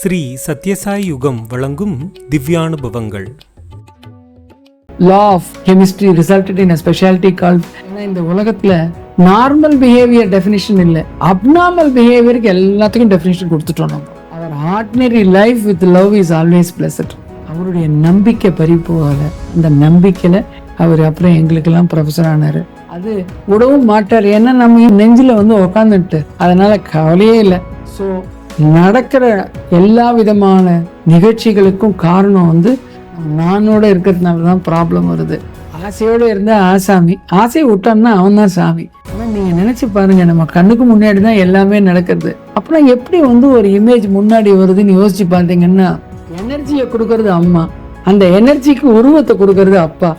ஸ்ரீ சத்யசாய் யுகம் வழங்கும் திவ்யானுபவங்கள். Law of chemistry resulted in a speciality call ஏன்னா இந்த உலகத்துல நார்மல் பிஹேவியர் டெஃபினிஷன் இல்லை. அப்நார்மல் பிஹேவியருக்கு எல்லாத்துக்கும் டெஃபினிஷன் கொடுத்துட்டோம் நம்ம. அவர் ordinary life with love is always blessed அவருடைய நம்பிக்கை பறிப்போகல. அந்த நம்பிக்கையில அவர் அப்புறம் எங்களுக்கெல்லாம் ப்ரொஃபஸர் ஆனார். அது விடவும் மாட்டார். ஏன்னா நம்ம நெஞ்சில் வந்து உக்காந்துட்டு. அதனால கவலையே இல்லை. ஸோ நடக்கிற எல்லா விதமான நிகழ்ச்சிகளுக்கும் காரணம் வந்து நானோட இருக்கிறதுனால தான் ப்ராப்ளம் வருது. ஆசையோடு இருந்தால் ஆசாமி ஆசையை விட்டான்னா அவன் தான் சாமி. ஆனால் நீங்கள் நினச்சி பாருங்க நம்ம கண்ணுக்கு முன்னாடி தான் எல்லாமே நடக்கிறது. அப்புறம் எப்படி வந்து ஒரு இமேஜ் முன்னாடி வருதுன்னு யோசிச்சு பார்த்தீங்கன்னா எனர்ஜியை கொடுக்கறது அம்மா. அந்த எனர்ஜிக்கு உருவத்தை கொடுக்கறது அப்பா.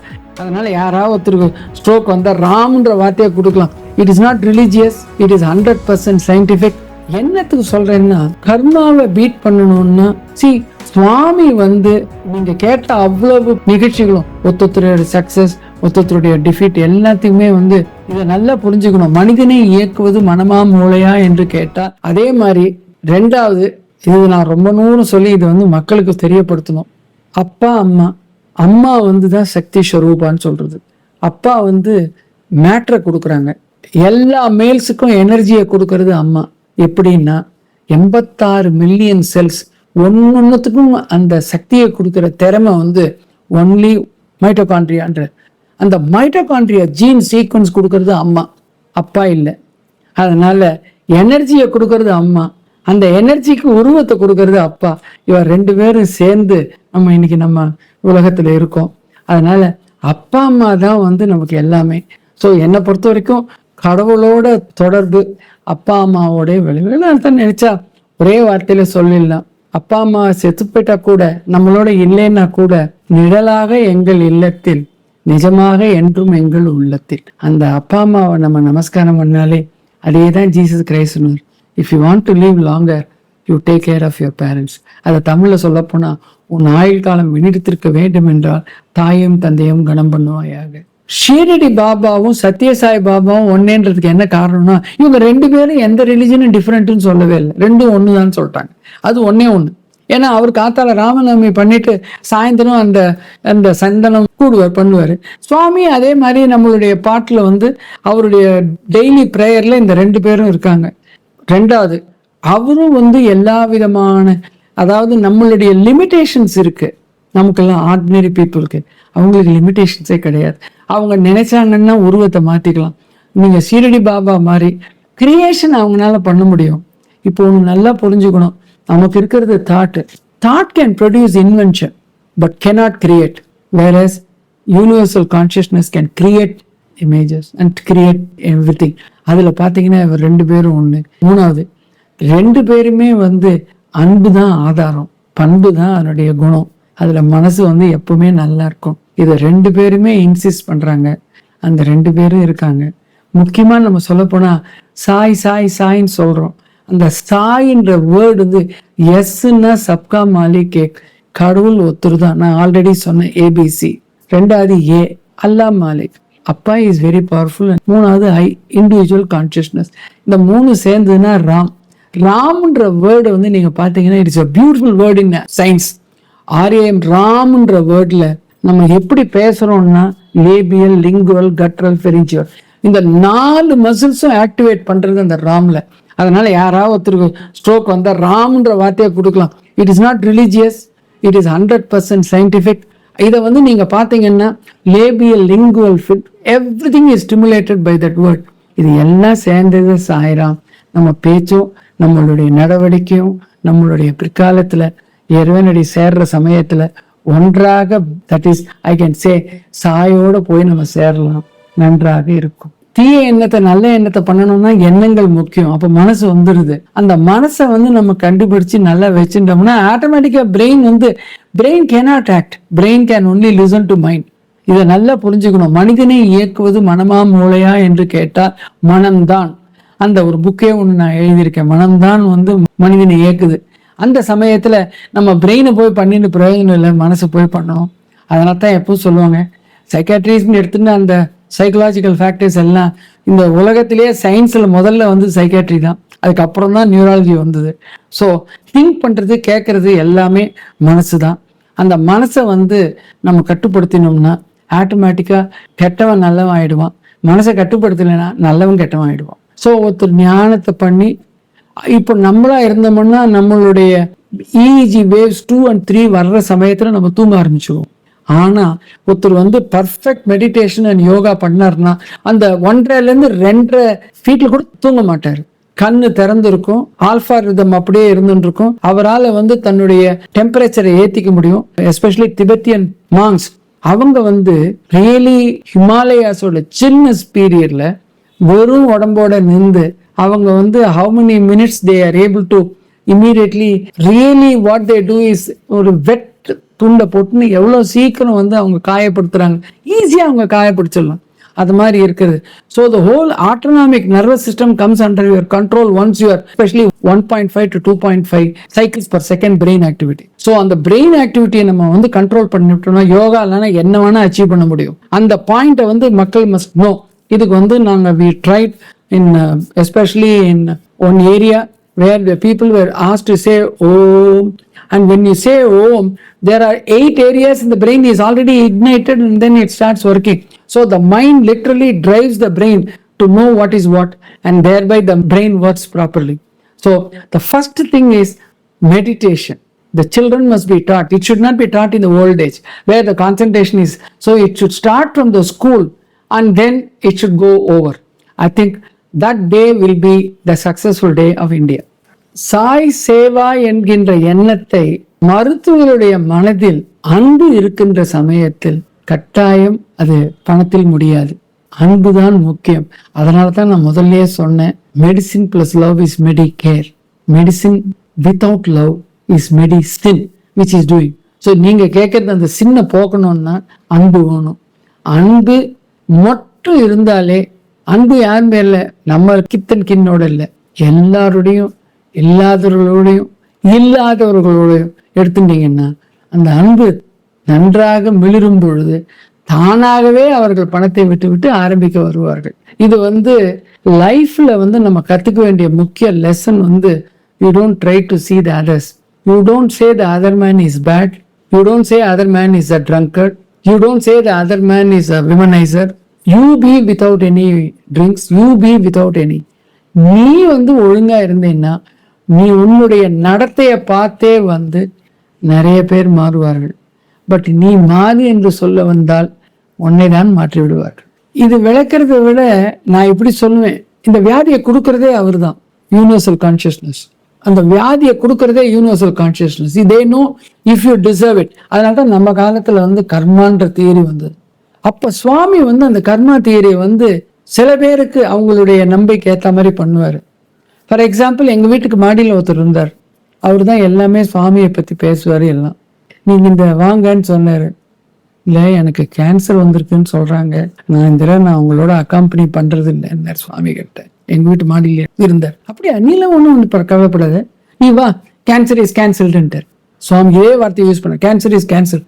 அதனால யாராவது ஒருத்தருக்கு ஸ்ட்ரோக் வந்தால் ராம்ன்ற வார்த்தையை கொடுக்கலாம். It is not religious it is hundred percent scientific என்னத்துக்கு சொல்றேன்னா கர்மாவை பீட் பண்ணணும்னா சி சுவாமி வந்து நீங்க கேட்ட அவ்வளவு நிகழ்ச்சிகளும் ஒத்தொத்தருடைய சக்சஸ் ஒத்தொத்தருடைய டிஃபீட் எல்லாத்தையுமே வந்து இதை நல்லா புரிஞ்சுக்கணும். மனிதனை இயக்குவது மனமா மூளையா என்று கேட்டா அதே மாதிரி ரெண்டாவது இது நான் ரொம்ப நூறு சொல்லி இதை வந்து மக்களுக்கு தெரியப்படுத்தணும். அப்பா அம்மா அம்மா வந்து தான் சக்தி ஸ்வரூபான்னு சொல்றது. அப்பா வந்து மேட்ரை கொடுக்குறாங்க. எல்லா மேல்ஸுக்கும் எனர்ஜியை கொடுக்கறது அம்மா. எப்படின்னா எண்பத்தாறு மில்லியன் செல்ஸ் ஒன்னொன்னுத்துக்கும் அந்த சக்தியை கொடுக்குற திறமை வந்து ஒன்லி மைட்டோகான்ட்ரியான்ற அந்த மைட்டோகான்ட்ரியா ஜீன் சீக்வன்ஸ் கொடுக்கறது அம்மா அப்பா இல்லை. அதனால எனர்ஜியை கொடுக்கறது அம்மா அந்த எனர்ஜிக்கு உருவத்தை கொடுக்கறது அப்பா. இவர் ரெண்டு பேரும் சேர்ந்து நம்ம இன்னைக்கு நம்ம உலகத்தில் இருக்கோம். அதனால அப்பா அம்மா தான் வந்து நமக்கு எல்லாமே. ஸோ என்னை பொறுத்த வரைக்கும் கடவுளோட தொடர்பு அப்பா அம்மாவோட வெளிவெளிதான் தான் நினைச்சா ஒரே வார்த்தையில சொல்லிடலாம். அப்பா அம்மா செத்து போயிட்டா கூட நம்மளோட இல்லைன்னா கூட நிழலாக எங்கள் இல்லத்தில் நிஜமாக என்றும் எங்கள் உள்ளத்தில். அந்த அப்பா அம்மாவை நம்ம நமஸ்காரம் பண்ணாலே அதே தான் Jesus கிரைஸ்டனர் if you want to live longer you take care of your parents அதை தமிழில் சொல்லப்போனால் உன் ஆயுள் காலம் வினிடித்திருக்க வேண்டும் என்றால் தாயும் தந்தையும் கனம் பண்ணுவாயாக. ஷீரடி பாபாவும் சத்யசாய் பாபாவும் ஒன்னேன்றதுக்கு என்ன காரணம்னா இவங்க ரெண்டு பேரும் எந்த ரிலிஜனும் டிஃப்ரெண்ட்னு சொல்லவே இல்லை. ரெண்டும் ஒன்று தான் சொல்லிட்டாங்க. அது ஒன்னே ஒன்று ஏன்னா அவர் காத்தால ராமநவமி பண்ணிட்டு சாயந்தரம் அந்த அந்த சந்தனம் கூடுவார் பண்ணுவார். சுவாமி அதே மாதிரி நம்மளுடைய பாட்டில் வந்து அவருடைய டெய்லி ப்ரேயர்ல இந்த ரெண்டு பேரும் இருக்காங்க. ரெண்டாவது அவரும் வந்து எல்லா விதமான அதாவது நம்மளுடைய லிமிட்டேஷன்ஸ் இருக்குது நமக்கெல்லாம் ஆர்டினரி பீப்புளுக்கு அவங்களுக்கு லிமிட்டேஷன்ஸே கிடையாது. அவங்க நினைச்சாங்கன்னா உருவத்தை மாத்திக்கலாம். நீங்க சீரடி பாபா மாதிரி கிரியேஷன் அவங்களால பண்ண முடியும். இப்போ ஒன்று நல்லா புரிஞ்சுக்கணும். நமக்கு இருக்கிறது thought thought can produce invention but cannot create whereas universal consciousness can create images and create everything அதில் பார்த்தீங்கன்னா இவர் ரெண்டு பேரும் ஒன்று மூணாவது ரெண்டு பேருமே வந்து அன்பு தான் ஆதாரம். பண்பு தான் அதனுடைய குணம். அதில் மனசு வந்து எப்பவுமே நல்லா இருக்கும். இதை ரெண்டு பேருமே இன்சிஸ்ட் பண்ணுறாங்க அந்த ரெண்டு பேரும் இருக்காங்க. முக்கியமாக நம்ம சொல்ல சாய் சாய் சாய்ன்னு சொல்கிறோம் அந்த சாயின்ற வேர்டு வந்து எஸ்ன்னா சப்கா மாலிக் கேக் கடவுள் ஒத்துரு தான். நான் ஆல்ரெடி சொன்னேன் ஏபிசி ரெண்டாவது ஏ அல்லா மாலிக். அப்பா இஸ் வெரி பவர்ஃபுல் மூணாவது ஐ இண்டிவிஜுவல் கான்சியஸ்னஸ் இந்த மூணு சேர்ந்ததுன்னா ராம். ராம்ன்ற வேர்டு வந்து நீங்கள் பார்த்தீங்கன்னா it's a beautiful word in science R A M ராம்ன்ற வேர்டில் நம்ம எப்படி பேசுறோம்னா லேபியல் லிங்குவல் கட்ரல் பெரிஞ்சுவல் இந்த நாலு மசில்ஸும் ஆக்டிவேட் பண்ணுறது அந்த ராமில். அதனால் யாராவது ஒருத்தருக்கு ஸ்ட்ரோக் வந்தால் ராம்ன்ற வார்த்தையை கொடுக்கலாம். It is not religious it is hundred percent scientific இதை வந்து நீங்கள் பார்த்தீங்கன்னா labial lingual fit everything is stimulated by that word இது எல்லாம் சேர்ந்தது சாயிராம். நம்ம பேச்சும் நம்மளுடைய நடவடிக்கையும் நம்மளுடைய பிற்காலத்தில் இறைவனடி சேர்ற சமயத்தில் ஒன்றாக that is I can say சாயோட போய் நம்ம சேரலாம். நன்றாக இருக்கும். தீய எண்ணத்தை நல்ல எண்ணத்தை பண்ணணும்னா எண்ணங்கள் முக்கியம். அப்ப மனசு வந்துடுது அந்த மனசை வந்து நம்ம கண்டுபிடிச்சு நல்லா வச்சுட்டோம்னா ஆட்டோமேட்டிக்கா பிரெயின் வந்து brain cannot act brain can only listen to mind இதை நல்லா புரிஞ்சுக்கணும். மனிதனை இயக்குவது மனமா மூளையா என்று கேட்டால் மனம்தான். அந்த ஒரு புக்கே ஒன்று நான் எழுதியிருக்கேன். மனம்தான் வந்து மனிதனை இயக்குது. அந்த சமயத்தில் நம்ம பிரெயினை போய் பண்ணிட்டு பிரயோஜனம் இல்லை மனசை போய் பண்ணணும் அதனால தான் எப்பவும் சொல்லுவாங்க சைக்காட்ரிஸ்ட்னு எடுத்துன்னு அந்த சைக்கலாஜிக்கல் ஃபேக்டர்ஸ் எல்லாம் இந்த உலகத்திலேயே சயின்ஸில் முதல்ல வந்து சைக்காட்ரி தான். அதுக்கப்புறம் தான் நியூராலஜி வந்தது. ஸோ திங்க் பண்ணுறது கேட்குறது எல்லாமே மனசு தான். அந்த மனசை வந்து நம்ம கட்டுப்படுத்தினோம்னா ஆட்டோமேட்டிக்காக கெட்டவன் நல்லவன் ஆகிடுவான் மனசை கட்டுப்படுத்தலைன்னா நல்லவன் கெட்டவன் ஆகிடுவான் ஸோ ஒருத்தர் ஞானத்தை பண்ணி இப்போ நம்மளா இருந்தோம்னா நம்மளுடைய EEG waves two and three வர்ற சமயத்தில் நம்ம தூங்க ஆரம்பிச்சுவோம் ஆனா ஒருத்தர் வந்து பர்ஃபெக்ட் மெடிடேஷன் அண்ட் யோகா பண்ணாருன்னா அந்த ஒன்றரைலேருந்து ரெண்டரை ஃபீட்டில் கூட தூங்க மாட்டார். கண்ணு திறந்திருக்கும் ஆல்ஃபா ரிதம் அப்படியே இருந்துருக்கும். அவரால் வந்து தன்னுடைய டெம்பரேச்சரை ஏற்றிக்க முடியும் எஸ்பெஷலி திபெத்தியன் மாங்ஸ் அவங்க வந்து ரியலி ஹிமாலயாஸோட சில்னஸ் பீரியட்ல வெறும் உடம்போட நின்று அவங்க வந்து how many minutes they are able to immediately really what they do is ஒரு வெட் துண்டை போட்டுன்னு எவ்வளோ சீக்கிரம் வந்து அவங்க காயப்படுத்துறாங்க. ஈஸியாக அவங்க காயப்படுத்திடலாம். அது மாதிரி இருக்குது. So the whole autonomic nervous system comes under your control once your especially one point five to two point five cycles per second brain activity so அந்த பிரெயின் ஆக்டிவிட்டியை நம்ம வந்து கண்ட்ரோல் பண்ணிவிட்டோம்னா யோகா இல்லைன்னா என்ன வேணால் அச்சீவ் பண்ண முடியும். அந்த பாயிண்ட்டை வந்து மக்கள் மஸ்ட் நோ இதுக்கு வந்து நாங்கள் we tried in uh, especially in one area where the people were asked to say Om. And when you say Om, there are eight areas in the brain is already ignited and then it starts working. So the mind literally drives the brain to know what is what and thereby the brain works properly. So the first thing is meditation. The children must be taught. It should not be taught in the old age where the concentration is. So it should start from the school and then it should go over. I think that day will be the successful day of India Sai Seva என்கின்ற எண்ணத்தை மருத்துவருடைய மனதில் அன்பு இருக்கின்ற சமயத்தில் கட்டாயம் அது பணத்தில் முடியாது. அன்புதான் முக்கியம். அதனால தான் நான் முதல்லயே சொன்னேன் medicine plus love is medicare medicine without love is medicine which is doing so நீங்கள் கேட்கறது அந்த சின்ன போக்கணும்னா அன்பு வேணும். அன்பு மட்டும் இருந்தாலே அன்பு யார் மேல? நம்ம கித்தன் கின்னோட இல்லை. எல்லாருடையும் இல்லாதவர்களோடையும் இல்லாதவர்களோடையும் எடுத்துட்டீங்கன்னா அந்த அன்பு நன்றாக மிளிரும் பொழுது தானாகவே அவர்கள் பணத்தை விட்டு விட்டு ஆரம்பிக்க வருவார்கள். இது வந்து லைஃப்ல வந்து நம்ம கத்துக்க வேண்டிய முக்கிய லெசன் வந்து you don't try to see the others you don't say the other man is bad you don't say other man is a drunkard you don't say the other man is a womaniser you be without any drinks you be without any நீ வந்து ஒழுங்காக இருந்தீன்னா நீ உன்னுடைய நடத்தையை பார்த்தே வந்து நிறைய பேர் மாறுவார்கள். பட் நீ மாறு என்று சொல்ல வந்தால் உன்னை தான் மாற்றி விடுவார்கள். இது விளக்கிறத விட நான் இப்படி சொல்லுவேன். இந்த வியாதியை கொடுக்கறதே அவர்தான். யூனிவர்சல் கான்சியஸ்னஸ் அந்த வியாதியை கொடுக்கறதே யூனிவர்சல் கான்சியஸ்னஸ் இதே no if you deserve it அதனால தான் நம்ம காலத்தில் வந்து கர்மான்ற தியரி வந்தது. அப்போ சுவாமி வந்து அந்த கர்மா தியரியை வந்து சில பேருக்கு அவங்களுடைய நம்பிக்கை ஏற்ற மாதிரி பண்ணுவார். ஃபார் எக்ஸாம்பிள் எங்கள் வீட்டுக்கு மாடியில் ஒருத்தர் இருந்தார். அவர் தான் எல்லாமே சுவாமியை பற்றி பேசுவார் எல்லாம். நீங்கள் இந்த வாங்கன்னு சொன்னார். இல்லை எனக்கு கேன்சர் வந்திருக்குன்னு சொல்கிறாங்க நான் இந்த தடவை நான் உங்களோட அக்காம்பனி பண்ணுறது இல்லைன்னார் சுவாமி கிட்ட. எங்கள் வீட்டு மாடியில் இருந்தார். அப்படியா நீலாம் ஒன்றும் ஒன்று கவலைப்படாத. நீ வா கேன்சர் இஸ் கேன்சல்டுன்ட்டார் சுவாமி இதே வார்த்தையை யூஸ் பண்ண கேன்சர் இஸ் கேன்சர்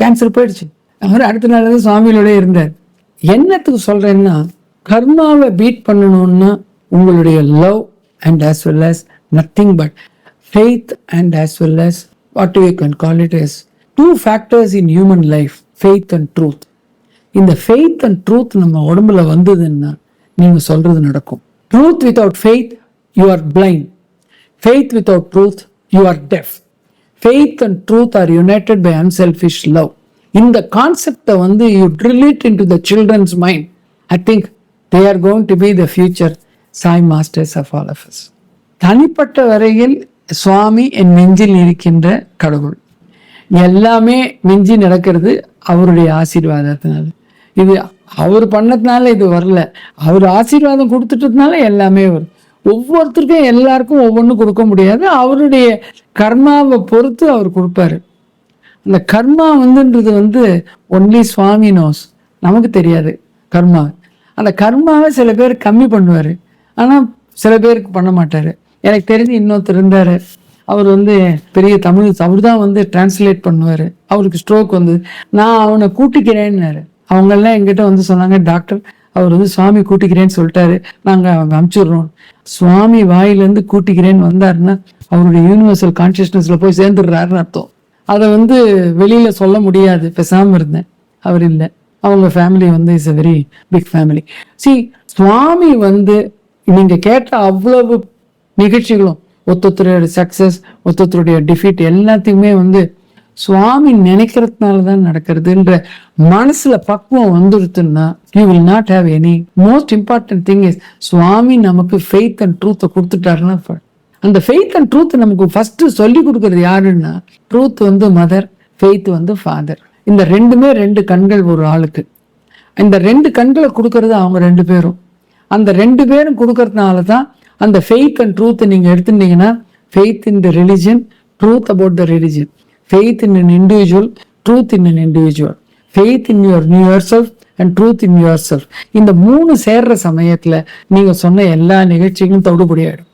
கேன்சர் போயிடுச்சு. அவர் அடுத்த நாள் தான் சுவாமியோட இருந்தார். என்னத்துக்கு சொல்கிறேன்னா கர்மாவை பீட் பண்ணணும்னா உங்களுடைய love and as well as nothing but faith and as well as what you can call it is two factors in human life faith and truth இந்த ஃபெய்த் அண்ட் ட்ரூத் நம்ம உடம்புல வந்ததுன்னா நீங்கள் சொல்கிறது நடக்கும். Truth without faith you are blind faith without truth you are deaf faith and truth are united by unselfish love இந்த கான்செப்டை வந்து you drill into the children's mind I think they are going to be the future Sai masters of all of us. தனிப்பட்ட வரையில் சுவாமி என் நெஞ்சில் இருக்கின்ற கடவுள். எல்லாமே மிஞ்சி நடக்கிறது அவருடைய ஆசீர்வாதத்தினால. இது அவர் பண்ணதுனால இது வரல. அவர் ஆசீர்வாதம் கொடுத்துட்டதுனால எல்லாமே வரும். ஒவ்வொருத்தருக்கும் எல்லாருக்கும் ஒவ்வொன்றும் கொடுக்க முடியாது. அவருடைய கர்மாவை பொறுத்து அவர் கொடுப்பாரு. இந்த கர்மா வந்துன்றது வந்து ஒன்லி சுவாமி நோஸ் நமக்கு தெரியாது கர்மா. அந்த கர்மாவை சில பேர் கம்மி பண்ணுவார். ஆனால் சில பேருக்கு பண்ண மாட்டார். எனக்கு தெரிஞ்சு இன்னொருத்தர் இருந்தார். அவர் வந்து பெரிய தமிழ் அவர் தான் வந்து டிரான்ஸ்லேட் பண்ணுவார். அவருக்கு ஸ்ட்ரோக் வந்து நான் அவனை கூட்டிக்கிறேன்னாரு. அவங்கெல்லாம் எங்கிட்ட வந்து சொன்னாங்க டாக்டர் அவர் வந்து சுவாமி கூட்டிக்கிறேன்னு சொல்லிட்டாரு. நாங்கள் அவங்க அனுப்பிச்சுடுறோம் சுவாமி வாயிலேருந்து கூட்டிக்கிறேன்னு வந்தாருன்னா அவருடைய யூனிவர்சல் கான்சியஸ்னஸில் போய் சேர்ந்துடுறாருன்னு அர்த்தம். அதை வந்து வெளியில் சொல்ல முடியாது. பேசாமல் இருந்தேன். அவர் இல்லை. அவங்க ஃபேமிலி வந்து is a very big family C Swami வந்து நீங்கள் கேட்ட அவ்வளவு நிகழ்ச்சிகளும் ஒத்தொத்தருடைய சக்ஸஸ் ஒத்தொத்தருடைய டிஃபீட் எல்லாத்தையுமே வந்து சுவாமி நினைக்கிறதுனால தான் நடக்கிறதுன்ற மனசுல பக்குவம் வந்துடுதுன்னா you will not have any most important thing is Swami நமக்கு ஃபெய்த் அண்ட் ட்ரூத்தை கொடுத்துட்டாருன்னா அந்த ஃபெய்த் அண்ட் ட்ரூத் நமக்கு ஃபர்ஸ்ட் சொல்லி கொடுக்கறது யாருன்னா ட்ரூத் வந்து மதர் ஃபெய்த் வந்து ஃபாதர் இந்த ரெண்டுமே ரெண்டு கண்கள் ஒரு ஆளுக்கு. இந்த ரெண்டு கண்களை கொடுக்கறது அவங்க ரெண்டு பேரும். அந்த ரெண்டு பேரும் கொடுக்கறதுனால தான் அந்த ஃபெய்த் அண்ட் ட்ரூத்தை நீங்கள் எடுத்துட்டீங்கன்னா faith in the religion truth about the religion faith in an individual truth in an individual faith in your yourself and truth in yourself இந்த மூணு சேர்ற சமயத்தில் நீங்கள் சொன்ன எல்லா நிகழ்ச்சிகளும் தவிடுபடியாயிடும்.